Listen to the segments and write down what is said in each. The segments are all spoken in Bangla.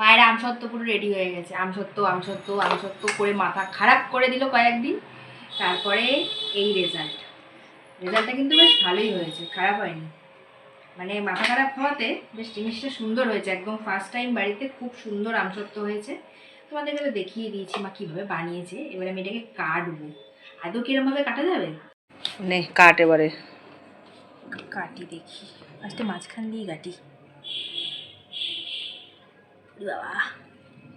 মায়ের আমসত্ত্ব পুরো রেডি হয়ে গেছে। আমসত্ত্ব আমসত্ত্ব আমসত্ত্ব করে মাথা খারাপ করে দিল কয়েকদিন। তারপরে এই রেজাল্ট রেজাল্টটা কিন্তু বেশ ভালোই হয়েছে খারাপ হয়নি। মানে মাথা খারাপ হওয়াতে বেশ জিনিসটা সুন্দর হয়েছে। একদম ফার্স্ট টাইম বাড়িতে খুব সুন্দর আমসত্ত্ব হয়েছে। তোমাদেরকে তো দেখিয়ে দিয়েছি মা কীভাবে বানিয়েছে। এবারে আমি এটাকে কাটবো। আদৌ কিরমভাবে কাটা যাবে? নে কাট এবারে। কাটি দেখি। ফার্স্টে মাঝখান দিয়ে কাটি। বাবা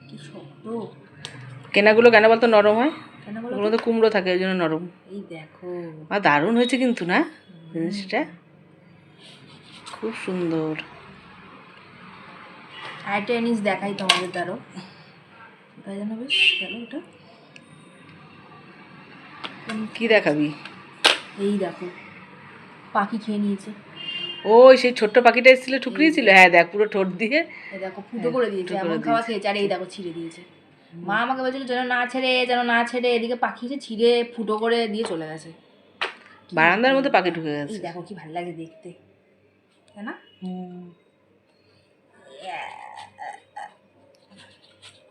কি শক্ত কেনাগুলো কেন বলতো নরম হয়? ওগুলো তো কুমড়ো থাকে ওই জন্য নরম। এই দেখো। আর দারুণ হয়েছে কিন্তু না জিনিসটা? খুব সুন্দর। আরেকটা জিনিস দেখাই তোমাদের তারও। কোথায় যেন বেশ গেল ওটা। কি দেখাবি? এই দেখো পাখি খেয়ে নিয়েছে। ওই সেই ছোট্ট পাখিটা এসেছিল ঠুকরিয়েছিল হ্যাঁ দেখ পুরো ঠোঁট দিয়ে। দেখো ফুটো করে দিয়েছে এমন খাওয়া খেয়েছে আর এই দেখো ছিঁড়ে দিয়েছে। মা আমাকে বলছিল যেন না ছেড়ে যেন না ছেড়ে এদিকে পাখি এসে ছিঁড়ে ফুটো করে দিয়ে চলে গেছে। বারান্দার মধ্যে পাখি ঢুকে গেছে। দেখো কি ভালো লাগে দেখতে। তাই না?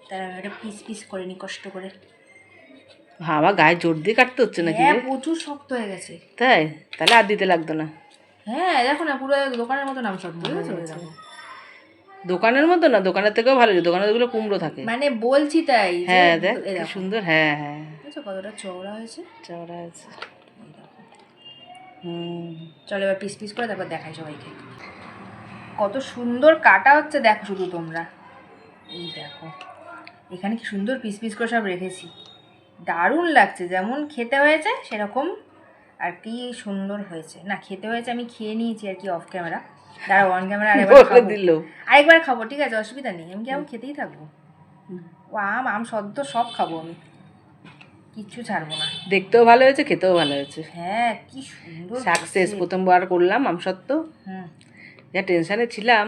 তারা এটা পিস পিস করে নি কষ্ট করে। আমার গায়ে জোর দিয়ে কাটতে হচ্ছে নাকি হ্যাঁ প্রচুর শক্ত হয়ে গেছে। তাই? তাহলে আর দিতে লাগতো না। হ্যাঁ দেখো না পুরো দোকানের মতো নাম হয়ে গেছে দেখো। দোকানের মতো না দোকানের থেকেও ভালো দোকানেরগুলো কুমড়ো থাকে। মানে বলছি তাই হ্যাঁ দেখ সুন্দর হ্যাঁ হ্যাঁ। কতটা চওড়া হয়েছে? চওড়া দেখো। হুম। চলো এবার পিস পিস করে তারপর দেখাই সবাইকে। কত সুন্দর কাটা হচ্ছে দেখো শুধু তোমরা। এই দেখো। এখানে কি সুন্দর পিস পিস করে সব রেখেছি। দারুণ লাগছে যেমন খেতে হয়েছে সেরকম আর কি সুন্দর হয়েছে। না খেতে হয়েছে আমি খেয়ে নিয়েছি আর কি অফ ক্যামেরা দাঁড়াও অন ক্যামেরা আরেকবার দিল। আরেকবার খাব ঠিক আছে অসুবিধা নেই। আমি কি আম খেতেই থাকব? ও আম আম সদ্য সব খাব আমি। কিচ্ছু ছাড়বো না। দেখতেও ভালো হয়েছে খেতেও ভালো হয়েছে। হ্যাঁ কি সুন্দর সাকসেস প্রথমবার করলাম আমসত্ত্ব হুম। যা টেনশনে ছিলাম।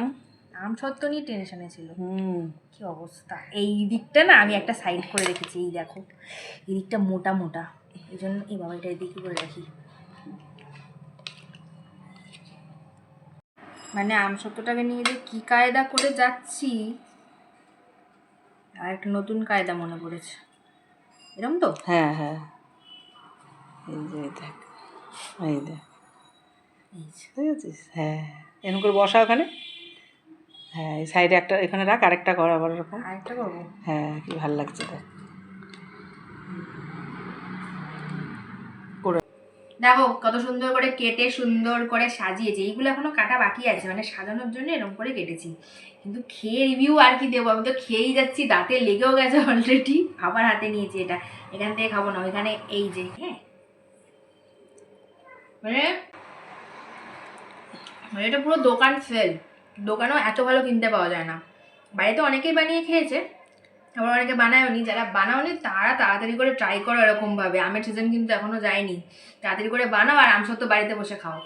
আম সত্য নিয়ে টেনশনে ছিল। হুম। কি অবস্থা? এই দিকটা না আমি একটা সাইড করে রেখেছি এই দেখো। এই দিকটা মোটা মোটা। এই জন্য এই বাবা এটা এদিকে করে রাখি। মানে আম সত্যটাকে নিয়ে যে কি কায়দা করে যাচ্ছি আর একটা নতুন কায়দা মনে পড়েছে। এরকম তো? হ্যাঁ হ্যাঁ। এই যে দেখ এই দেখ। হ্যাঁ এরকম করে বসা ওখানে? হ্যাঁ এই সাইডে একটা এখানে রাখ আরেকটা কর আবার এরকম আরেকটা করব? হ্যাঁ কি ভালো লাগছে দেখ। দেখো, কত সুন্দর করে কেটে, সুন্দর করে সাজিয়েছে। এইগুলো এখনও কাটা বাকি আছে মানে সাজানোর জন্য এরকম করে কেটেছি। কিন্তু খেয়ে রিভিউ আর কি দেবো? আমি তো খেয়েই যাচ্ছি, দাঁতে লেগেও গেছে অলরেডি আবার হাতে নিয়েছি এটা। এখান থেকে খাব না, ওইখানে এই যে হ্যাঁ। মানে মানে এটা পুরো দোকান ফেল দোকানেও এত ভালো কিনতে পাওয়া যায় না। বাড়িতে অনেকেই বানিয়ে খেয়েছে। আবার অনেকে বানায়নি, যারা বানাওনি তারা তাড়াতাড়ি করে ট্রাই করো এরকমভাবে। আমের সিজন কিন্তু এখনও যায়নি তাড়াতাড়ি করে বানাও আর আমসত্ব বাড়িতে বসে খাও।